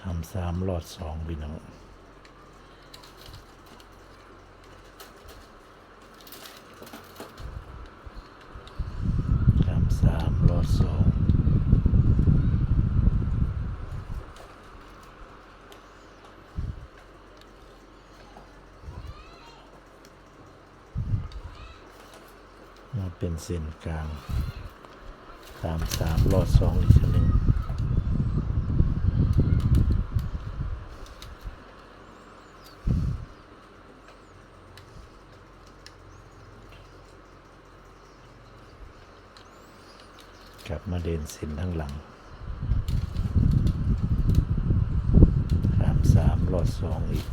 คำสามหลอดสองพี่น้องคำสามหลอดสองมาเป็นเส้นกลางตามสามหลอดสองอีกทีหนึ่ง กลับมาเดินสินทั้งหลังสามสามรอดสองอีก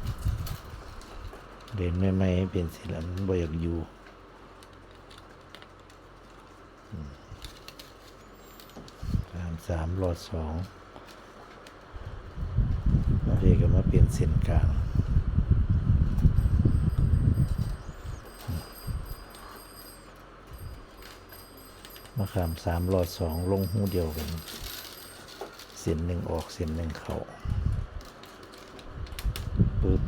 เดินไม่ไม่ให้เป็นสินแล้วมันบ่อยากอยู่อืมสามสามรอดสองมาเรียกกันมาเปลี่ยนเส้นกลาง มาขามสามรอดสองลงหูเดียวกัน เส้นหนึ่งออกเส้นหนึ่งเข้าปึ๊บ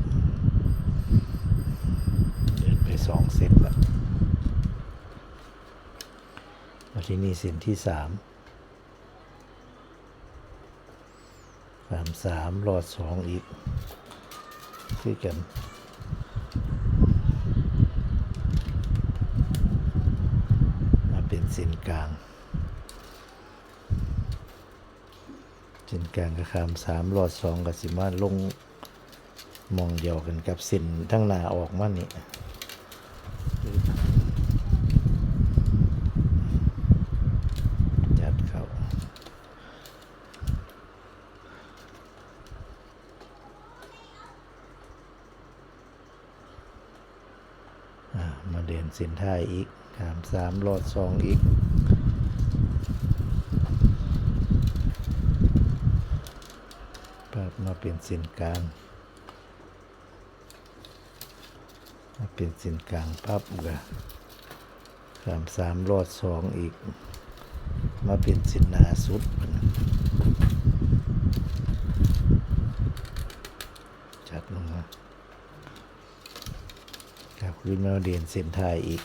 เดินไปสองเส้นละมาที่นี่เส้นที่สามขามสามรอดสองอีก คือกัน มา เส้นกลางเส้นกลางก็คามสามรอดสองกับสิมาลงมองเดียวกันกับเส้นทั้งหน้าออกมานี่จัดเข้าอ่ามาเดินเส้นท้ายอีก ขามสามรอดสองอีกปรับมาเป็นส้นกลางมาเป็นส้นกลางปั๊บกะสามสามรอดสองอีก มาเป็นส้นหนาสุดบัดนั้นจัดลงมาครับขึ้นมาเรียนเส้นทายอีก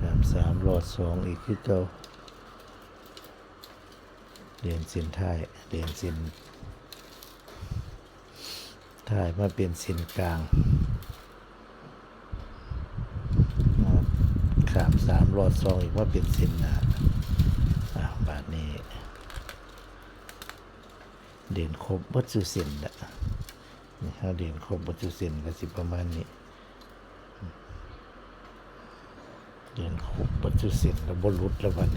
สามสามรอด สองอีกคือเก่าเรียนส้นท้ายเรียนส้นท้ายมาเป็นส้นกลางมาขามสามรอดสองอีกว่าเป็นส้นหนาอ่าบาทนี้ เด่นครบวัตถุส้นละนี่ถ้าเด่นครบวัตถุส้นก็สิประมาณนี้ เดินครบปัจจุสินแล้วบรุษแล้ววัน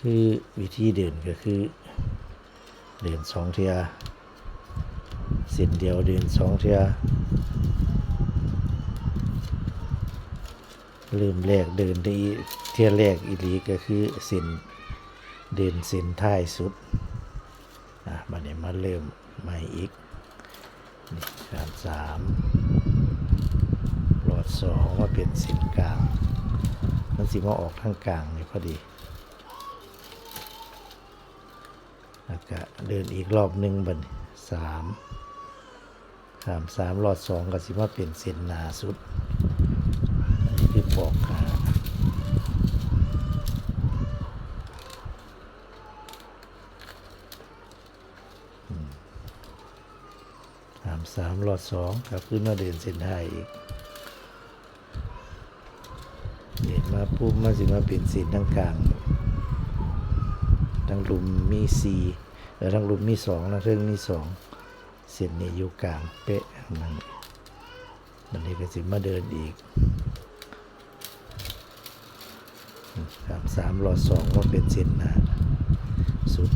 คือวิธีเดินก็คือ เดินสองเทียเส้นเดียวเดินสองเทียเริ่มแรกเดินได้เทียแรกอีลีก็คือเส้นเดินเส้นท้ายสุด อะบัดนี้มาเริ่มใหม่อีกนี่การสามหลอดสองว่าเป็นส้นกลางมันสิมาออกทางกลางนี่พอดีแล้วก็เดินอีกรอบหนึ่งบันสามสามสามหลอดสองก็สิมาเป็นเส้นหนาสุดอันนี้คือปอกขา สามสามรอดสองกลับขึ้นมาเดินเส้นไทยอีกเดินมาปุ๊บมาสิมาเป็นเส้นทั้งกลางทั้งลุมมีสี่เออทั้งลุมมีสองทั้งเรื่องมีสองเส้นนี้อยู่กลางเป๊ะมันมันนี้ก็สิมาเดินอีกสามสามรอดสองว่าเป็นเส้นหนาสุด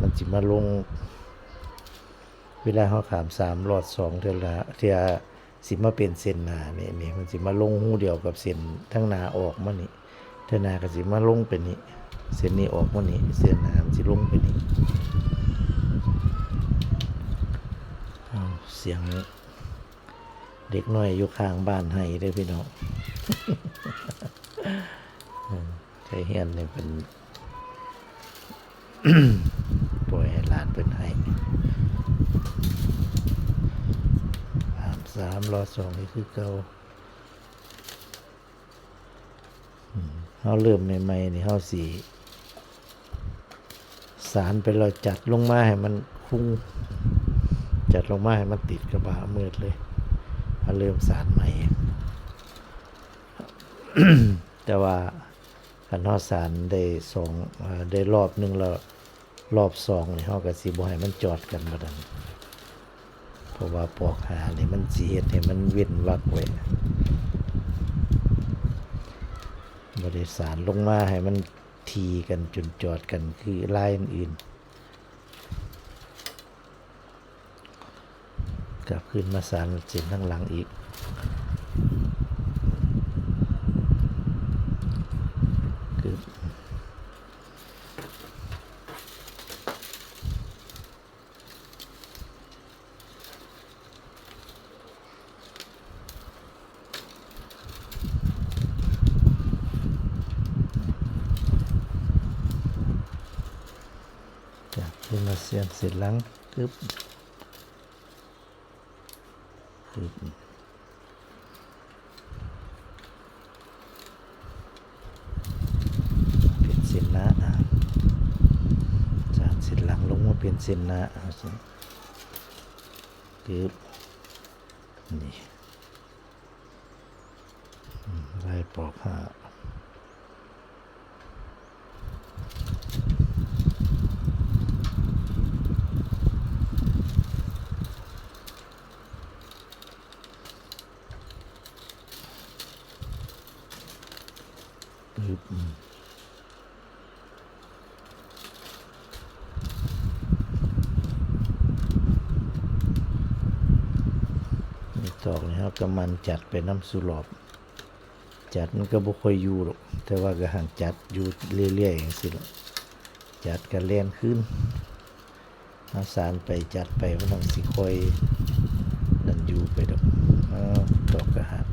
มันสิมาลง วลาเขาขามสามหลอดสองเท่าละเทียสิมาเป็นเส้นหนาเนี่ยนี่มันสิมาลงหูเดียวกับเส้นทั้งหนาออกมานี่เท่าหนาก็สิมาลงเป็นนี่เส้นนี้ออกวันนี้เส้นน้ำสิลงไปนี่เสียงเด็กน้อยอยู่ข้างบ้านให้ได้พี่น้องใช้เฮียนเนี่ยเป็นปล่อยให้หลานเป็นให้ สามสามรอสองนี่คือเก่าเขาเริ่มใหม่ๆนี่เขาสีสารไปเราจัดลงมาให้มันคุ้งจัดลงมาให้มันติดกระบะมืดเลยเขาเริ่มสารใหม่ แต่ว่าคันเฮาสารได้สองได้รอบหนึ่งแล้วรอบสองนี่เฮาก็สิบ่ให้มันจอดกันบ่ดัน เพราะว่าปอกหานี่มันสีเฮ็ดให้มันเว้นวักไว้บริสารลงมาให้มันทีกันจนจอดกันคือลายอื่นกลับขึ้นมาสารเส้นข้างหลังอีก คือจากขึ้นมา เสร็จหลังกึบกึบเป็นเส้นหน้าจากเส้นหลังลงมาเป็นเส้นหน้าเอาสิกึบนี่ไล่ปอกห้า ปึ๊บอืมนี่ต อกนี่ครับก็มันจัดไปน้ำสุรอบ จัดมันก็บ่ค่อยอยู่หรอกแต่ว่าก็ห่างจัดอยู่เรื่อยๆอย่างสิละจัดก็เล่นขึ้นเอาสารไปจัดไปมันต้องสิค่อยดันอยู่ไปดอกอ้าวตอกก็หัก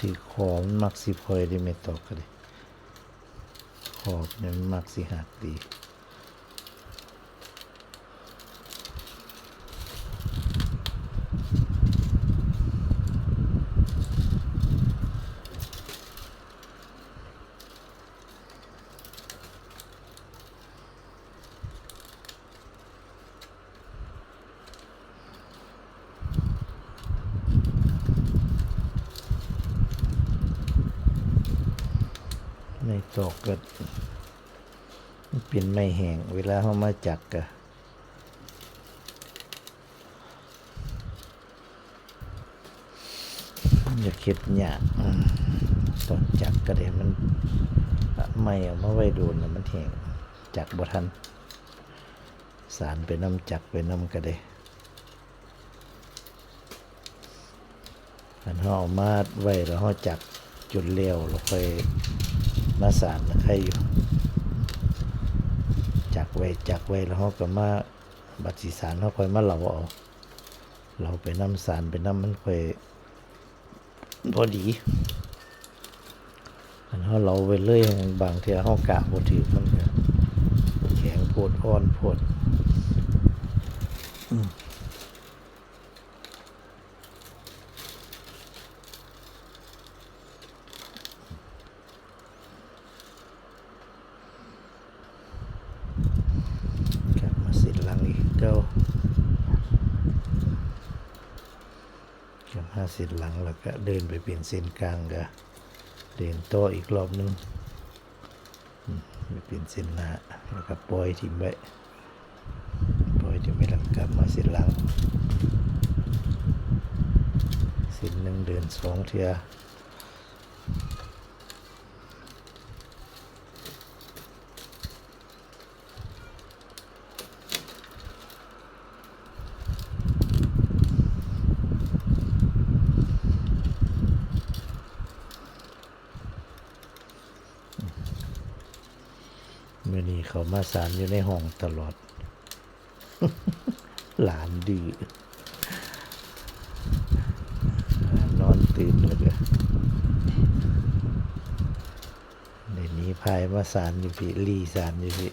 ที่ขอมันมักสิพลอยได้ไม่ตอกก็เลยขอบเนี่ยมันมักสิหักดี ไม่ตอกก็เป็นไม่แห้งเวลาเขามาจักกะอย่าคิดยากอืมตอนจักก็ได้มันไม่เอามาไว้โดนมันแห้งจักบ่ทัน สารไปน้ำจักไปน้ำก็ได้อันเขาเอามาไว้แล้วเขาจักจนเลี้ยวแล้วค่อย มาสารใครอยู่จักไว้จักไว้แล้วเขาก็มาบัตรสีสารเขาคอยมาเหลาเอาเราไปน้ำสารไปน้ำมันคอยพอดีอันเขาเราไปเรื่อยบางเทีเขากะบถือมันก็แข็งโพดอ่อนโพดอืมกลับมาสิหลังอีกเก้ากลับมาสิหลังแล้วก็เดินไปเปลี่ยนเส้นกลางก็เดินต่ออีกรอบหนึงไปเปลี่ยนเส้นหน้าแล้วก็ปล่อยทิ้งไว้ปล่อยทิ้งไว้แล้วกลับมาเสิหลังเส้นหนึ่งเดินสองเทือ มาสารอยู่ในห้องตลอด หลานดีนอนตื่นเลยในนี้พายมาสารอยู่พี่รีสารอยู่พี่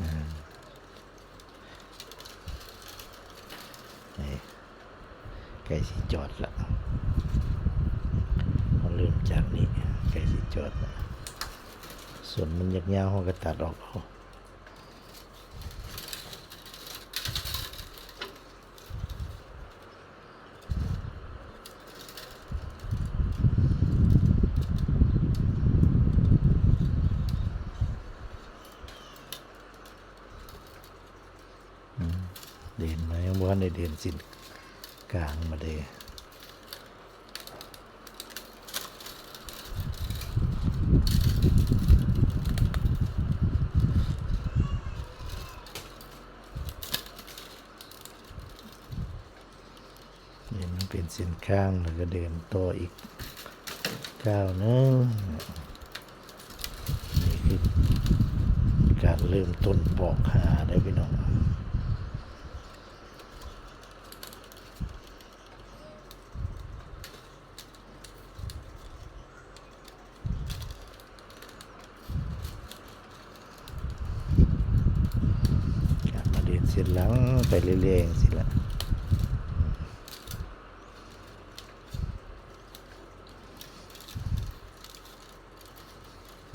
อ่านี่ใกล้สิจอดละเราเริ่มจากนี้ใกล้สิจอดละส่วนมันยักยาวๆเราก็ตัดออกเอา เด่นไหมว่าใน เด่นสินกลางมาเดยเด่มันเป็นเส้นข้างแล้วก็เดินต่ออีกก้าวนึงนี่คือการเริ่มต้นบอกหาได้พี่น้อง กลับมาเดินเส้นหลังไป เรื่อยๆอย่างสิละ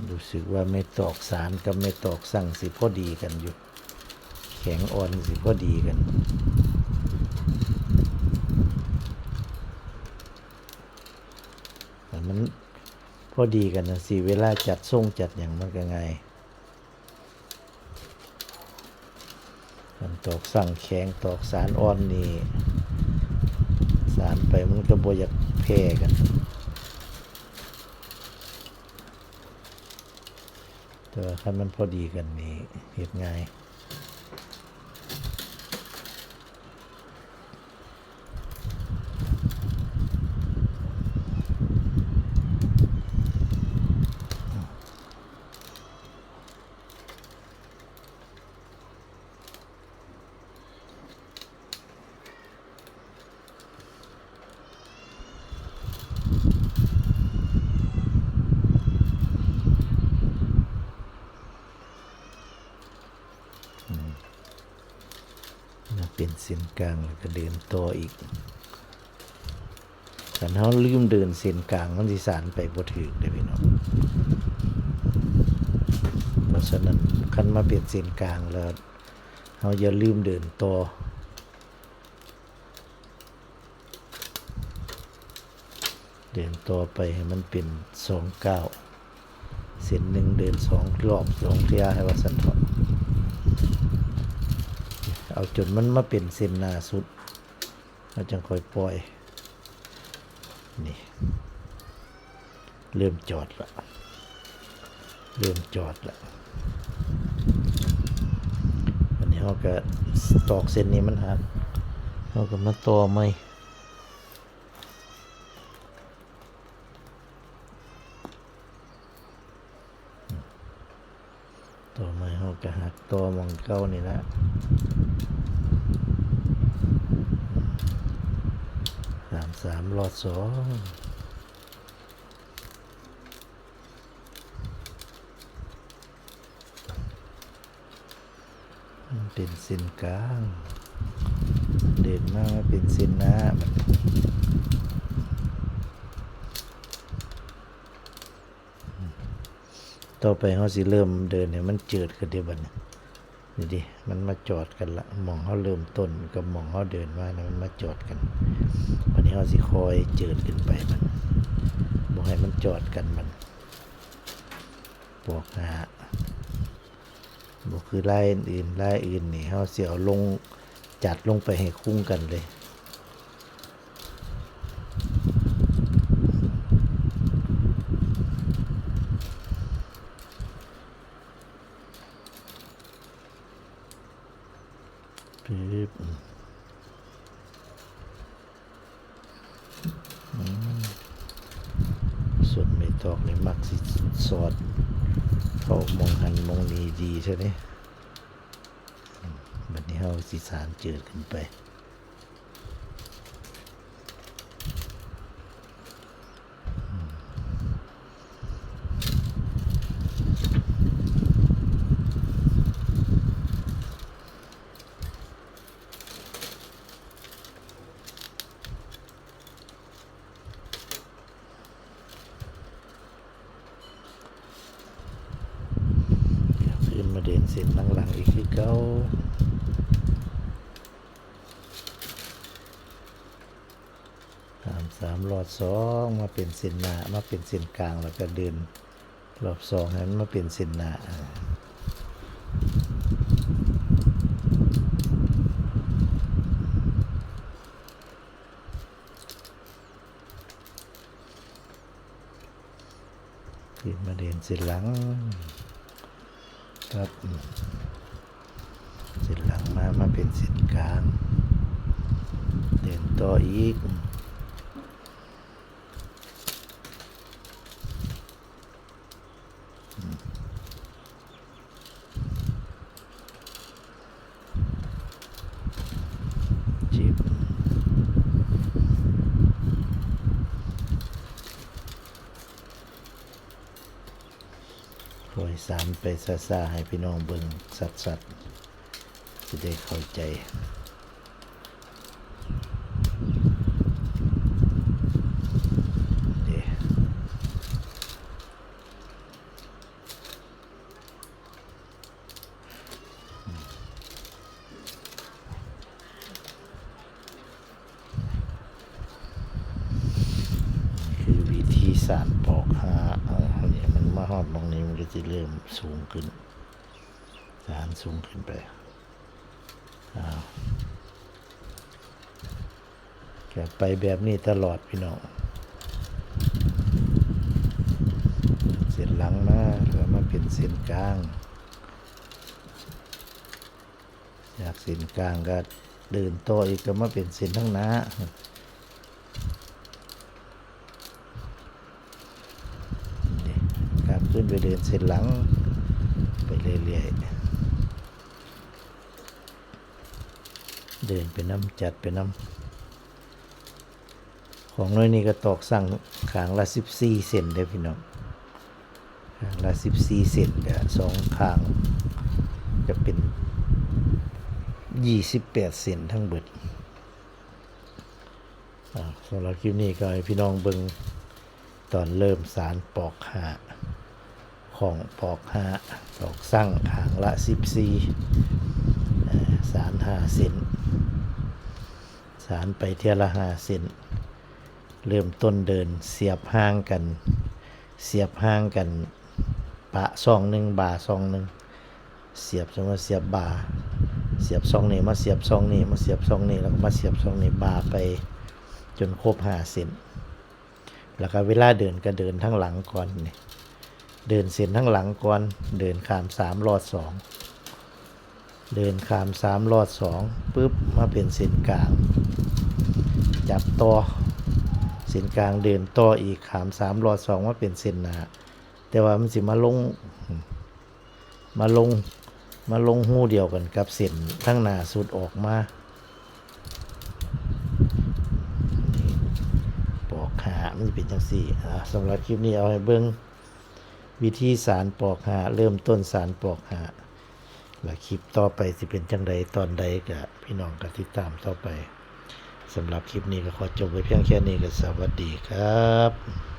รู้สึกว่าไม่ตอกสารกับไม่ตอกสั่งสิพอดีกันอยู่ แข็งอ่อนสิพอดีกันแต่มันพอดีกันนะสิเวลาจัดทรงจัดอย่างมันก็ไง มันตอกสั่งแข็งตอกสารอ่อนนี่สารไปมันก็บ่อยากแพ้กันแต่ว่าคันมันพอดีกันนี่เฮ็ดง่ายนะ เส้นกลางแล้วก็เดินต่ออีกแต่ถ้าลืมเดินเส้นกลางมันสิสารไปบ่ถึกเด้พี่น้องเพราะฉะนั้นคันมาเป็นเส้นกลางแล้วเราอย่าลืมเดินต่อเดินต่อไปให้มันเป็นสองเก้าเส้นหนึ่งเดินสองรอบสองเที่ยให้ว่าสันเถาะ เอาจนมันมาเป็นเส้นหน้าสุดเราจังค่อยปล่อย นี่ เริ่มจอดละเริ่มจอดละอันนี้เราก็ตอกเส้นนี้มันหักเราก็มาต่อไหม ต่อมาเขาก็หักตัวมองเก้านี่ละสามสามรอดสองเป็นเส้นกลาง เด่นมากว่าเป็นเส้นหน้ามัน ต่อไปเขาสิเริ่มเดินเนี่ยมันเจิดกันเดียบัดนนี่ดิมันมาจอดกันละมองเขาเริ่มต้นกับมองเขาเดินมานะมันมาจอดกัน วันนี้เขาสิคอยเจิดขึ้นไปมันบอกให้มันจอดกันมันบอกหาบอกคือไล่อื่นไล่อื่นนี่เขาเสียเอาลงจัดลงไปให้คุ้งกันเลย ปึ๊บอืมส่วนไม่ ตอกนี่มักสิสอดเข้ามองหันมองนี้ดีใช่ไหมบัดนี้เฮาสิสารเจิดขึ้นไป ขึ้ นมาเดินเส้นหลังๆอีกคือเก้าสามสามรอดสองมาเป็นเส้นหน้ามาเป็นเส้นกลางแล้วก็เดินรอบสองให้นมาเป็นเส้นหน้าอ่าขึ้นมาเดินเส้นหลัง ครับเสร็จหลังมามาเป็นเสร็จกลางเดินต่ออีกอืมจีบคอยสามไป ซาซาให้พี่น้องเบิ่งสัดสัดๆจะได้เข้าใจเคือวิธีสารปอกหา นี่มันมาหอดตรงนี้มันก็จะเริ่มสูงขึ้นสารสูงขึ้นไปอ้าวแกไปแบบนี้ตลอดพี่น้องเส้นหลังมาแล้วมาเป็นเส้นกลางจากเส้นกลางก็เดินต่ออีกก็มาเป็นเส้นทั้างหน้านี่กลับขึ้นไป เดินเส้นหลัง ไปเรื่อยๆ เดินไปน้ำจัดไปน้ำของน้อยนี่ก็ตอกสั่งขางละสิบสี่เซนเด้อพี่น้องขางละสิบสี่เซนเด้อสองขางจะเป็นยี่สิบแปดเซนทั้งเบิดสำหรับคลิปนี้ก็ให้พี่น้องเบิงตอนเริ่มสารปอกหา ของปอกหาตอกสั่งขางละสิบสี่สารหาเซนสารไปเทียละหาเซนเริ่มต้นเดินเสียบห่างกัน เสียบห่างกัน ปะซองหนึ่งบาซองหนึ่งเสียบสมมติเสียบบาเสียบซองนี้มาเสียบซองนี้มาเสียบซองนี้แล้วก็มาเสียบซองนี้บาไปจนครบห้าเซนแล้วก็เวลาเดินก็เดินทั้งหลังก่อนนี่ เดินเส้นทั้งหลังก่อน เดินขามสามรอดสอง เดินขามสามรอดสองปุ๊บมาเป็นเส้นกลาง จับต่อเส้นกลางเดินต่ออีกขามสามรอดสองว่าเป็นเส้นหนาแต่ว่ามันสิมาลง มาลง มาลงหู้เดียวกันกับเส้นทั้งหน้าสุดออกมาปอกหามันจะเป็นจังสี่สำหรับคลิปนี้เอาให้เบิ้ง วิธีสารปอกหาเริ่มต้นสารปอกหาและคลิปต่อไปสิเป็นจังใดตอนใดกับพี่น้องกติดตามต่อไปสำหรับคลิปนี้ก็ขอจบไว้เพียงแค่นี้ก็สวัสดีครับ